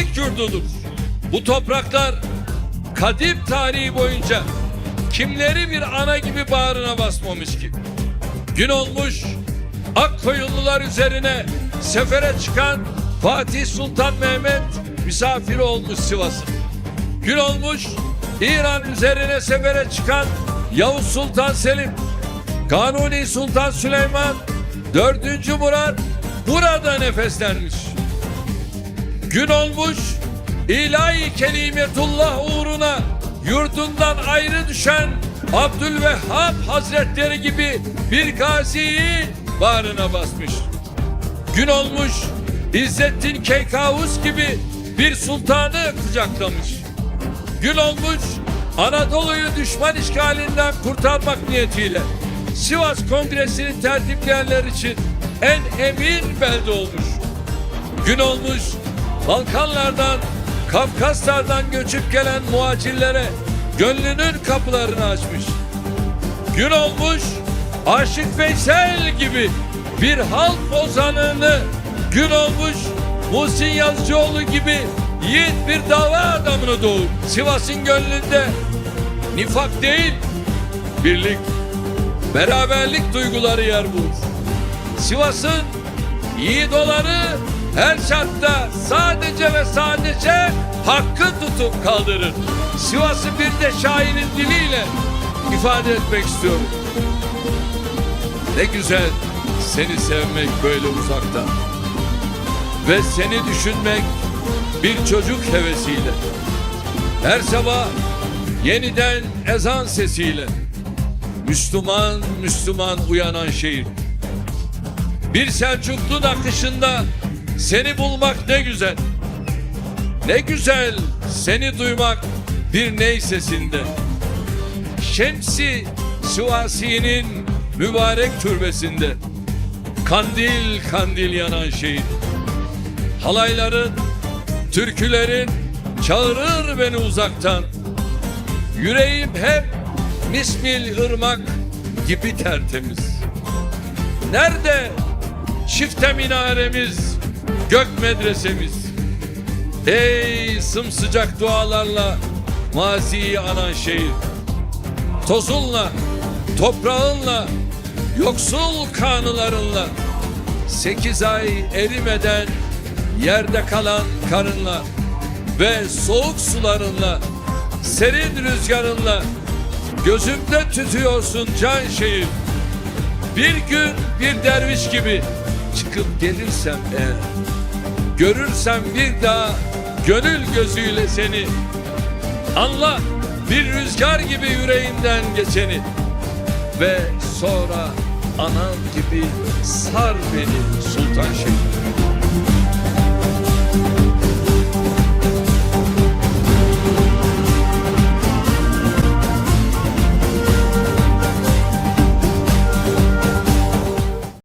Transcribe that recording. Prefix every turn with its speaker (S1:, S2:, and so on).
S1: ilk yurdudur. Bu topraklar kadim tarihi boyunca kimleri bir ana gibi bağrına basmamış ki. Gün olmuş Akkoyunlular üzerine sefere çıkan Fatih Sultan Mehmet misafir olmuş Sivas'ın. Gün olmuş İran üzerine sefere çıkan Yavuz Sultan Selim, Kanuni Sultan Süleyman, 4. Murat burada nefeslenmiş. Gün olmuş ilahi kelimetullah uğruna yurdundan ayrı düşen Abdülvehhab Hazretleri gibi bir gaziyi bağrına basmış. Gün olmuş İzzettin Keykavus gibi bir sultanı kucaklamış. Gün olmuş Anadolu'yu düşman işgalinden kurtarmak niyetiyle Sivas Kongresi'ni tertipleyenler için en emin belde olmuş. Gün olmuş Balkanlardan, Kafkaslardan göçüp gelen muhacirlere gönlünün kapılarını açmış. Gün olmuş Aşık Veysel gibi bir halk ozanını gün olmuş Muhsin Yazıcıoğlu gibi yiğit bir dava adamını doğup Sivas'ın gönlünde nifak değil birlik, beraberlik duyguları yer bulur. Sivas'ın yiğit olanı her şartta sadece ve sadece hakkı tutup kaldırır. Sivas'ı bir de şairin diliyle ifade etmek istiyorum. Ne güzel seni sevmek böyle uzaktan. Ve seni düşünmek bir çocuk hevesiyle. Her sabah yeniden ezan sesiyle. Müslüman Müslüman uyanan şehir. Bir Selçuklu nakışında seni bulmak ne güzel. Ne güzel seni duymak bir ney sesinde. Şemsi Sivasi'nin mübarek türbesinde kandil kandil yanan şehit. Halayların, türkülerin çağırır beni uzaktan. Yüreğim hep mismil ırmak gibi tertemiz. Nerede çifte minaremiz, gök medresemiz? Ey sımsıcak dualarla maziyi anan şehir. Tozunla, toprağınla, yoksul kanılarınla, sekiz ay erimeden yerde kalan karınla ve soğuk sularınla, serin rüzgarınla gözümde tütüyorsun can şehir. Bir gün bir derviş gibi çıkıp gelirsem eğer, görürsem bir daha gönül gözüyle seni, anla bir rüzgar gibi yüreğimden geçeni ve sonra anam gibi sar beni sultan şehir.